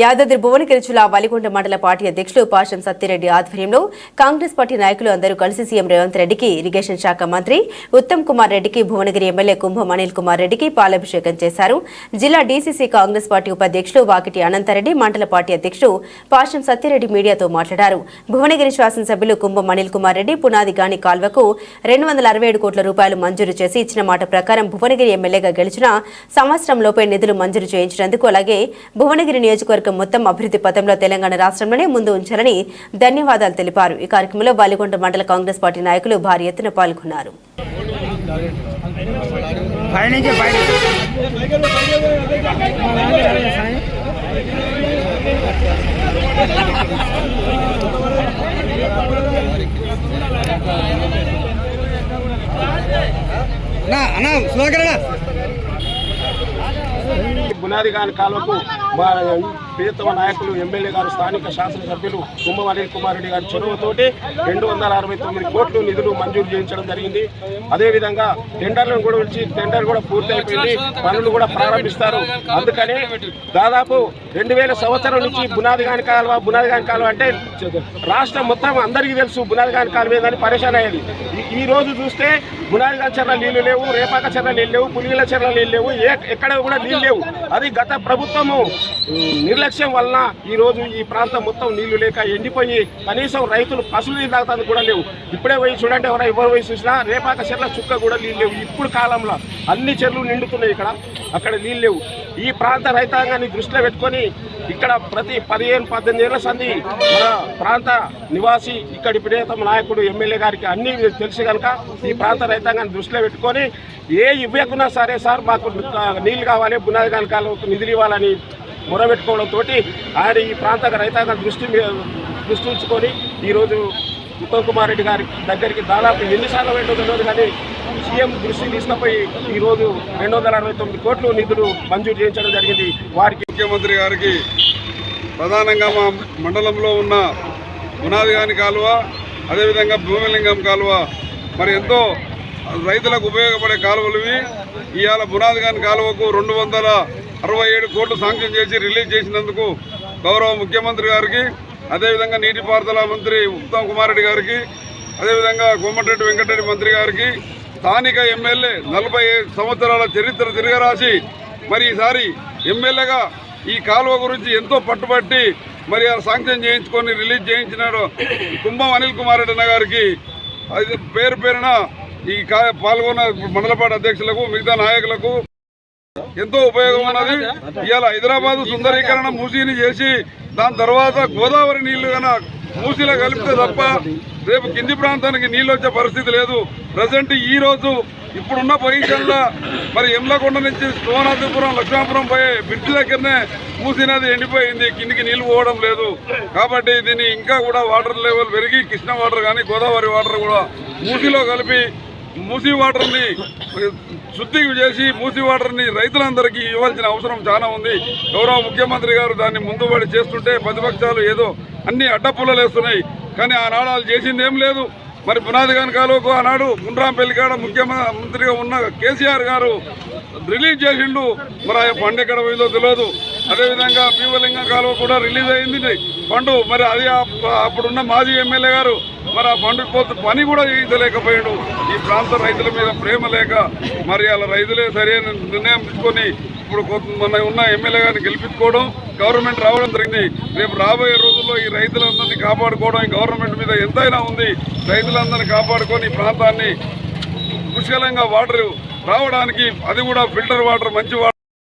యాదాద్రి భువనగిరి జిల్లా వలిగొండ మండల పార్టీ అధ్యక్షులు పాషం సత్యరెడ్డి ఆధ్వర్యంలో కాంగ్రెస్ పార్టీ నాయకులు అందరూ కలిసి సీఎం రేవంత్ రెడ్డికి ఇరిగేషన్ శాఖ మంత్రి ఉత్తమ్ కుమార్ రెడ్డికి భువనగిరి ఎమ్మెల్యే కుంభం అనిల్ కుమార్ రెడ్డికి పాలాభిషేకం చేశారు. జిల్లా డీసీసీ కాంగ్రెస్ పార్టీ ఉపాధ్యక్షులు వాకిటి అనంతరెడ్డి మండల పార్టీ అధ్యక్షుడు పాషం సత్యరెడ్డి మీడియాతో మాట్లాడారు. భువనగిరి శాసనసభ్యులు కుంభం అనిల్ కుమార్ రెడ్డి పునాది గాని కాల్వకు రెండు వందల అరవై ఏడు కోట్ల రూపాయలు మంజూరు చేసి ఇచ్చిన మాట ప్రకారం భువనగిరి ఎమ్మెల్యేగా గెలిచిన సంవత్సరంలోపే నిధులు మంజూరు చేయించినందుకు అలాగే భువనగిరి నియోజక నియోజకవర్గం మొత్తం అభివృద్ధి పథంలో తెలంగాణ రాష్ట్రంలోనే ముందు ఉంచాలని ధన్యవాదాలు తెలిపారు. ఈ కార్యక్రమంలో బాలికొండ మండల కాంగ్రెస్ పార్టీ నాయకులు భారీ ఎత్తున పాల్గొన్నారు. బునాది గాని కాలువకు మా ప్రియతమ నాయకులు ఎమ్మెల్యే గారు స్థానిక శాసనసభ్యులు కుంభం అనిల్ కుమార్ రెడ్డి గారి చొరవతోటి రెండు వందల అరవై తొమ్మిది కోట్లు నిధులు మంజూరు చేయించడం జరిగింది. అదేవిధంగా టెండర్లను కూడా పిలిచి టెండర్ కూడా పూర్తయిపోయింది. పనులు కూడా ప్రారంభిస్తారు. అందుకనే దాదాపు రెండు వేల సంవత్సరం నుంచి బునాది గాని కాలువ బునాది గాని కాలువ అంటే రాష్ట్రం మొత్తం అందరికీ తెలుసు బునాది గాని కాలువ ఏదని పరేషాన్ అయ్యేది. ఈ- రోజు చూస్తే బునాది గాని చెర్ల నీళ్ళు లేవు రేపాక చెర్ల నీళ్ళు లేవు పులిగిల చెర్ల నీళ్ళు లేవు ఏ ఎక్కడ కూడా నీళ్ళు లేవు. అది గత ప్రభుత్వము నిర్లక్ష్యం నిర్లక్ష్యం వలన ఈ రోజు ఈ ప్రాంతం మొత్తం నీళ్ళు లేక ఎండిపోయి కనీసం రైతులు పసులు నీళ్ళు కూడా లేవు. ఇప్పుడే పోయి చూడండి ఎవరైనా ఎవరు పోయి చూసినా రేపాక చెర్ల చుక్క కూడా నీళ్ళు లేవు. ఇప్పుడు కాలంలో అన్ని చెర్లు నిండుతున్నాయి ఇక్కడ. అక్కడ నీళ్ళు లేవు. ఈ ప్రాంత రైతాంగాన్ని దృష్టిలో పెట్టుకొని ఇక్కడ ప్రతి పదిహేను పద్దెనిమిది ఏళ్ళ సంది మన ప్రాంత నివాసి ఇక్కడి ప్రియతమ నాయకుడు ఎమ్మెల్యే గారికి అన్ని తెలుసు కనుక ఈ ప్రాంత రైతాంగాన్ని దృష్టిలో పెట్టుకొని ఏ ఇవ్వకున్నా సరే సార్ మాకు నీళ్ళు కావాలి బునాది కనుక నిధులు ఇవ్వాలని మొరబెట్టుకోవడంతో ఆయన ఈ ప్రాంత రైతాంగ దృష్టి దృష్టి ఉంచుకొని ఈరోజు ఉత్తమ్ కుమార్ రెడ్డి గారి దగ్గరికి దాదాపు ఎన్నిసార్లు వెళ్ళో తెలియదు కానీ సీఎం దృష్టి తీసుకుపోయి ఈరోజు రెండు వందల అరవై తొమ్మిది కోట్లు నిధులు మంజూరు చేయించడం జరిగింది. వారికి ముఖ్యమంత్రి గారికి ప్రధానంగా మా మండలంలో ఉన్న గునాదిగాని కాలువ అదేవిధంగా భూమిలింగం కాలువ మరి ఎంతో రైతులకు ఉపయోగపడే కాలువలు ఇవి. ఇవాళ బునాదిగాని కాలువకు రెండు వందల అరవై ఏడు కోట్లు శాంక్షన్ చేసి రిలీజ్ చేసినందుకు గౌరవ ముఖ్యమంత్రి గారికి అదేవిధంగా నీటిపారుదల మంత్రి ఉత్తమ్ కుమార్ రెడ్డి గారికి అదేవిధంగా కోమటిరెడ్డి వెంకటరెడ్డి మంత్రి గారికి స్థానిక ఎమ్మెల్యే నలభై సంవత్సరాల చరిత్ర తిరగరాసి మరి ఈసారి ఎమ్మెల్యేగా ఈ కాలువ గురించి ఎంతో పట్టుబట్టి మరి ఆ శాంక్షన్ చేయించుకొని రిలీజ్ చేయించినాడు కుంభం అనిల్ కుమార్ రెడ్డి అన్న గారికి. అది పేరు పేరున ఈ కా పాల్గొన్న మండలపాటి అధ్యక్షులకు మిగతా నాయకులకు ఎంతో ఉపయోగం ఉన్నది ఇవాళ హైదరాబాద్ సుందరీకరణ మూసీని చేసి దాని తర్వాత గోదావరి నీళ్ళు కన్నా మూసీలో కలిపితే తప్ప రేపు కింది ప్రాంతానికి నీళ్ళు వచ్చే పరిస్థితి లేదు. ప్రజెంట్ ఈ రోజు ఇప్పుడున్న పొజిషన్లో మరి ఎమ్లకొండ నుంచి సోమనాథపురం లక్ష్మాపురం పోయే బ్రిడ్జ్ దగ్గరనే మూసీ నది ఎండిపోయింది. కిందికి నీళ్ళు పోవడం లేదు. కాబట్టి దీన్ని ఇంకా కూడా వాటర్ లెవెల్ పెరిగి కృష్ణ వాటర్ కానీ గోదావరి వాటర్ కూడా మూసీలో కలిపి మూసీ వాటర్ని శుద్ధి చేసి మూసి వాటర్ని రైతులందరికీ ఇవ్వాల్సిన అవసరం చాలా ఉంది. గౌరవ ముఖ్యమంత్రి గారు దాన్ని ముందుబడి చేస్తుంటే ప్రతిపక్షాలు ఏదో అన్ని అడ్డపుల్లలు వేస్తున్నాయి. కానీ ఆనాడు వాళ్ళు చేసింది ఏం లేదు. మరి పునాది కాలువకు ఆనాడు గుండ్రాంపల్లి కాడ ముఖ్యమంత్రిగా ఉన్న కేసీఆర్ గారు రిలీజ్ చేసిండు. మరి ఆ ఫండ్ ఎక్కడ పోయిందో తెలియదు. అదేవిధంగా భీమలింగం కాలువ కూడా రిలీజ్ అయింది. ఫండ్ మరి అది అప్పుడున్న మాజీ ఎమ్మెల్యే గారు మరి ఆ ఫండ్ పోతే పని కూడా చేయించలేకపోయాడు ఈ ప్రాంత రైతుల మీద ప్రేమ లేక మరి అలా రైతులే సరైన నిర్ణయం తీసుకొని ఇప్పుడు మన ఉన్న ఎమ్మెల్యే గారిని గెలిపించుకోవడం గవర్నమెంట్ రావడం జరిగింది. రేపు రాబోయే రోజుల్లో ఈ రైతులందరినీ కాపాడుకోవడం ఈ గవర్నమెంట్ మీద ఎంతైనా ఉంది. రైతులందరినీ కాపాడుకొని ఈ ప్రాంతాన్ని పుష్కలంగా వాటర్ రావడానికి అది కూడా ఫిల్టర్ వాటర్ మంచి వాటర్